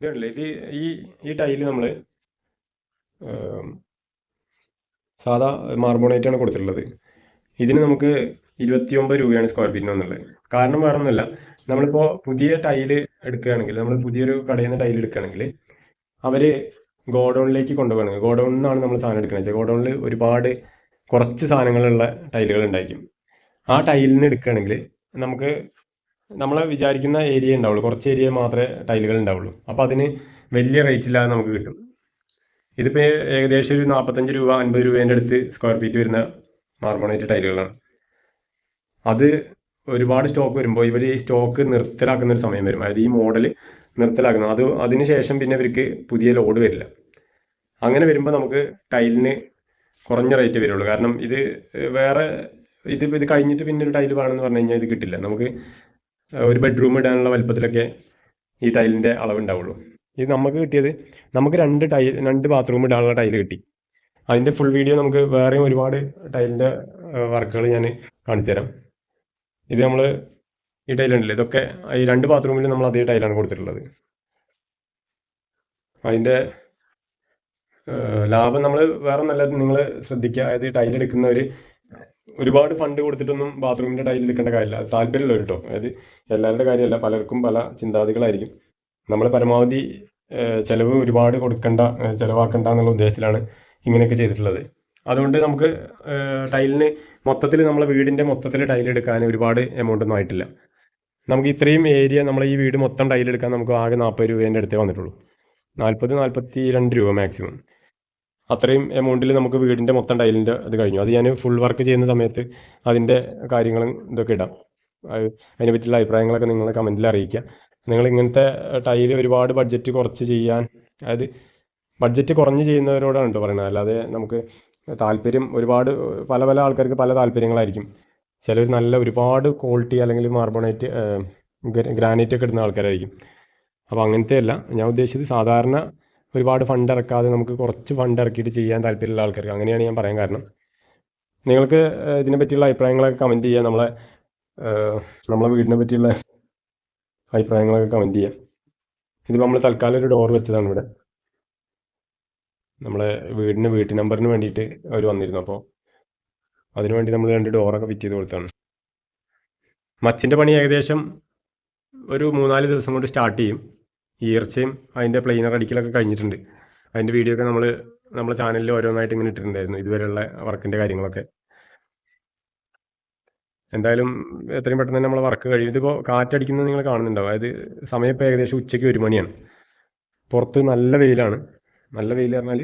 ഇതുണ്ടല്ലേ. ഇത് ഈ ഈ ടൈൽ നമ്മൾ സാധാ മാർബോണേറ്റ് ആണ് കൊടുത്തിട്ടുള്ളത്. ഇതിന് നമുക്ക് ഇരുപത്തിയൊമ്പത് രൂപയാണ് സ്ക്വയർ ഫീറ്റിന് വന്നുള്ളത്. കാരണം വേറെ ഒന്നുമില്ല നമ്മളിപ്പോൾ പുതിയ ടൈൽ എടുക്കുകയാണെങ്കിൽ നമ്മൾ പുതിയൊരു കടയിൽ നിന്ന് ടൈൽ എടുക്കുകയാണെങ്കിൽ അവർ ഗോഡൗണിലേക്ക് കൊണ്ടുപോകണം. ഗോഡൗണിൽ നിന്നാണ് നമ്മൾ സാധനം എടുക്കുന്നത്. വെച്ചാൽ ഗോഡൗണിൽ ഒരുപാട് കുറച്ച് സാധനങ്ങളുള്ള ടൈലുകൾ ഉണ്ടായിരിക്കും. ആ ടൈലിൽ നിന്ന് എടുക്കുകയാണെങ്കിൽ നമുക്ക് നമ്മൾ വിചാരിക്കുന്ന ഏരിയ ഉണ്ടാവുള്ളൂ. കുറച്ച് ഏരിയ മാത്രമേ ടൈലുകൾ ഉണ്ടാവുള്ളൂ. അപ്പോൾ അതിന് വലിയ റേറ്റ് ഇല്ലാതെ നമുക്ക് കിട്ടും. ഇതിപ്പോൾ ഏകദേശം ഒരു നാൽപ്പത്തഞ്ച് രൂപ അൻപത് രൂപേന്റെ അടുത്ത് സ്ക്വയർ ഫീറ്റ് വരുന്ന മാർബോണേറ്റ് ടൈലുകളാണ്. അത് ഒരുപാട് സ്റ്റോക്ക് വരുമ്പോൾ ഇവർ ഈ സ്റ്റോക്ക് നിർത്തലാക്കുന്ന ഒരു സമയം വരും. അതായത് ഈ മോഡൽ നിർത്തലാക്കുന്നത് അത് അതിന് ശേഷം പിന്നെ ഇവർക്ക് പുതിയ ലോഡ് വരില്ല. അങ്ങനെ വരുമ്പോൾ നമുക്ക് ടൈലിന് കുറഞ്ഞ റേറ്റ് വരുള്ളൂ. കാരണം ഇത് വേറെ ഇത് ഇത് കഴിഞ്ഞിട്ട് പിന്നെ ഒരു ടൈൽ വേണമെന്ന് പറഞ്ഞു കഴിഞ്ഞാൽ ഇത് കിട്ടില്ല. നമുക്ക് ഒരു ബെഡ്റൂം ഇടാനുള്ള വലുപ്പത്തിലൊക്കെ ഈ ടൈലിന്റെ അളവുണ്ടാവുള്ളൂ. ഇത് നമുക്ക് കിട്ടിയത് നമുക്ക് രണ്ട് ടൈൽ രണ്ട് ബാത്റൂം ഇടാനുള്ള ടൈൽ കിട്ടി. അതിന്റെ ഫുൾ വീഡിയോ നമുക്ക് വേറെയും ഒരുപാട് ടൈലിന്റെ വർക്കുകൾ ഞാൻ കാണിച്ചു തരാം. ഇത് നമ്മൾ ഈ ടൈലുണ്ടല്ലോ ഇതൊക്കെ ഈ രണ്ട് ബാത്റൂമിൽ നമ്മൾ അതേ ടൈലാണ് കൊടുത്തിട്ടുള്ളത്. അതിന്റെ ലാഭം നമ്മൾ വേറെ നല്ല നിങ്ങൾ ശ്രദ്ധിക്കുക. അതായത് ടൈൽ എടുക്കുന്നവർ ഒരുപാട് ഫണ്ട് കൊടുത്തിട്ടൊന്നും ബാത്റൂമിന്റെ ടൈൽ എടുക്കേണ്ട കാര്യമില്ല. അത് താല്പര്യമുള്ളവർ കേട്ടോ അതായത് എല്ലാവരുടെ കാര്യമല്ല പലർക്കും പല ചിന്താഗതികളായിരിക്കും. നമ്മൾ പരമാവധി ചിലവ് ഒരുപാട് കൊടുക്കണ്ട ചിലവാക്കണ്ട എന്നുള്ള ഉദ്ദേശത്തിലാണ് ഇങ്ങനെയൊക്കെ ചെയ്തിട്ടുള്ളത്. അതുകൊണ്ട് നമുക്ക് ടൈലിന് മൊത്തത്തിൽ നമ്മളെ വീടിന്റെ മൊത്തത്തിൽ ടൈൽ എടുക്കാൻ ഒരുപാട് എമൗണ്ട് ഒന്നും ആയിട്ടില്ല. നമുക്ക് ഇത്രയും ഏരിയ നമ്മൾ ഈ വീട് മൊത്തം ടൈലെടുക്കാൻ നമുക്ക് ആകെ നാൽപ്പത് രൂപേന്റെ അടുത്തേ വന്നിട്ടുള്ളൂ. നാൽപ്പത് നാൽപ്പത്തി രണ്ട് രൂപ മാക്സിമം അത്രയും എമൗണ്ടിൽ നമുക്ക് വീടിന്റെ മൊത്തം ടൈലിന്റെ അത് കഴിഞ്ഞു. അത് ഞാൻ ഫുൾ വർക്ക് ചെയ്യുന്ന സമയത്ത് അതിന്റെ കാര്യങ്ങളും ഇതൊക്കെ ഇടാം. അത് അതിനെ പറ്റിയുള്ള അഭിപ്രായങ്ങളൊക്കെ നിങ്ങൾ കമന്റിൽ അറിയിക്കുക. നിങ്ങൾ ഇങ്ങനത്തെ ടൈൽ ഒരുപാട് ബഡ്ജറ്റ് കുറച്ച് ചെയ്യാൻ അതായത് ബഡ്ജറ്റ് കുറഞ്ഞ് ചെയ്യുന്നവരോടാണ് കേട്ടോ പറയുന്നത് അല്ലാതെ നമുക്ക് താല്പര്യം ഒരുപാട് പല പല ആൾക്കാർക്ക് പല താല്പര്യങ്ങളായിരിക്കും. ചിലർ നല്ല ഒരുപാട് ക്വാളിറ്റി അല്ലെങ്കിൽ മാർബണേറ്റ് ഗ്രാനൈറ്റ് ഒക്കെ ഇടുന്ന ആൾക്കാരായിരിക്കും. അപ്പോൾ അങ്ങനത്തെ അല്ല ഞാൻ ഉദ്ദേശിച്ചത് സാധാരണ ഒരുപാട് ഫണ്ട് ഇറക്കാതെ നമുക്ക് കുറച്ച് ഫണ്ട് ഇറക്കിയിട്ട് ചെയ്യാൻ താല്പര്യമുള്ള ആൾക്കാർക്ക് അങ്ങനെയാണ് ഞാൻ പറയാൻ കാരണം. നിങ്ങൾക്ക് ഇതിനെ പറ്റിയുള്ള അഭിപ്രായങ്ങളൊക്കെ കമന്റ് ചെയ്യുക നമ്മളെ നമ്മളെ വീടിനെ പറ്റിയുള്ള അഭിപ്രായങ്ങളൊക്കെ കമന്റ് ചെയ്യുക ഇതിപ്പോൾ നമ്മൾ തൽക്കാലം ഒരു ഡോർ വെച്ചതാണ് ഇവിടെ. നമ്മളെ വീടിന് വീട്ടു നമ്പറിന് വേണ്ടിയിട്ട് അവർ വന്നിരുന്നു. അപ്പോൾ അതിനു വേണ്ടി നമ്മൾ രണ്ട് ഡോറൊക്കെ ഫിറ്റ് ചെയ്ത് കൊടുത്താണ്. മച്ചിന്റെ പണി ഏകദേശം ഒരു മൂന്നാൽ ദിവസം കൊണ്ട് സ്റ്റാർട്ട് ചെയ്യും. ഈർച്ചയും അതിന്റെ പ്ലെയിനർ അടിക്കലൊക്കെ കഴിഞ്ഞിട്ടുണ്ട്. അതിന്റെ വീഡിയോ ഒക്കെ നമ്മൾ നമ്മളെ ചാനലിൽ ഓരോന്നായിട്ട് ഇങ്ങനെ ഇട്ടിട്ടുണ്ടായിരുന്നു. ഇതുവരെയുള്ള വർക്കിന്റെ കാര്യങ്ങളൊക്കെ. എന്തായാലും എത്രയും പെട്ടെന്ന് തന്നെ നമ്മൾ വർക്ക് കഴിയും. ഇതിപ്പോൾ കാറ്റടിക്കുന്നത് നിങ്ങൾ കാണുന്നുണ്ടാവും. അതായത് സമയം ഇപ്പോൾ ഏകദേശം ഉച്ചയ്ക്ക് ഒരു മണിയാണ്. പുറത്ത് നല്ല വെയിലാണ്. നല്ല വെയിൽ പറഞ്ഞാൽ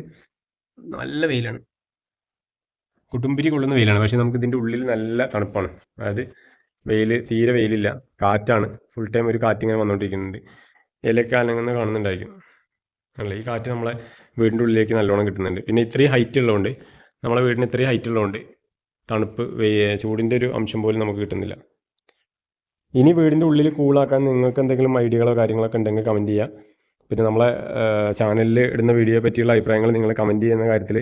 നല്ല വെയിലാണ്. കുടുംബിരി കൊള്ളുന്ന വെയിലാണ്. പക്ഷേ നമുക്ക് ഇതിന്റെ ഉള്ളിൽ നല്ല തണുപ്പാണ്. അതായത് വെയിൽ തീരെ വെയിലില്ല. കാറ്റാണ്. ഫുൾ ടൈം ഒരു കാറ്റിങ്ങനെ വന്നുകൊണ്ടിരിക്കുന്നുണ്ട് ഇലയൊക്കെ കാണുന്നുണ്ടായിരിക്കും. അല്ല? ഈ കാറ്റ് നമ്മളെ വീടിന്റെ ഉള്ളിലേക്ക് നല്ലോണം കിട്ടുന്നുണ്ട്. പിന്നെ ഇത്രയും ഹൈറ്റ് ഉള്ളതുകൊണ്ട് നമ്മളെ വീടിന് ഇത്രയും ഹൈറ്റ് ഉള്ളതുകൊണ്ട് തണുപ്പ് ചൂടിന്റെ ഒരു അംശം പോലും നമുക്ക് കിട്ടുന്നില്ല. ഇനി വീടിന്റെ ഉള്ളിൽ കൂളാക്കാൻ നിങ്ങൾക്ക് എന്തെങ്കിലും ഐഡിയകളോ കാര്യങ്ങളൊക്കെ ഉണ്ടെങ്കിൽ കമന്റ് ചെയ്യുക പിന്നെ നമ്മളെ ചാനലിൽ ഇടുന്ന വീഡിയോയെ പറ്റിയുള്ള അഭിപ്രായങ്ങൾ നിങ്ങൾ കമന്റ് ചെയ്യുന്ന കാര്യത്തിൽ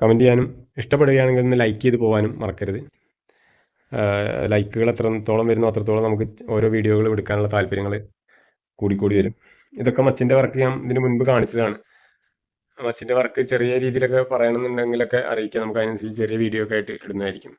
കമന്റ് ചെയ്യാനും ഇഷ്ടപ്പെടുകയാണെങ്കിൽ ഒന്ന് ലൈക്ക് ചെയ്ത് പോകാനും മറക്കരുത്. ലൈക്കുകൾ എത്രത്തോളം വരുന്നു അത്രത്തോളം നമുക്ക് ഓരോ വീഡിയോകൾ എടുക്കാനുള്ള താല്പര്യങ്ങൾ കൂടിക്കൂടി വരും. ഇതൊക്കെ മച്ചിന്റെ വർക്ക് ഞാൻ ഇതിനു മുൻപ് കാണിച്ചതാണ്. മച്ചിന്റെ വർക്ക് ചെറിയ രീതിയിലൊക്കെ പറയണമെന്നുണ്ടെങ്കിലൊക്കെ അറിയിക്കാം. നമുക്ക് അതിനനുസരിച്ച് ചെറിയ വീഡിയോ ഒക്കെ ആയിട്ട് ഇടുന്നതായിരിക്കും.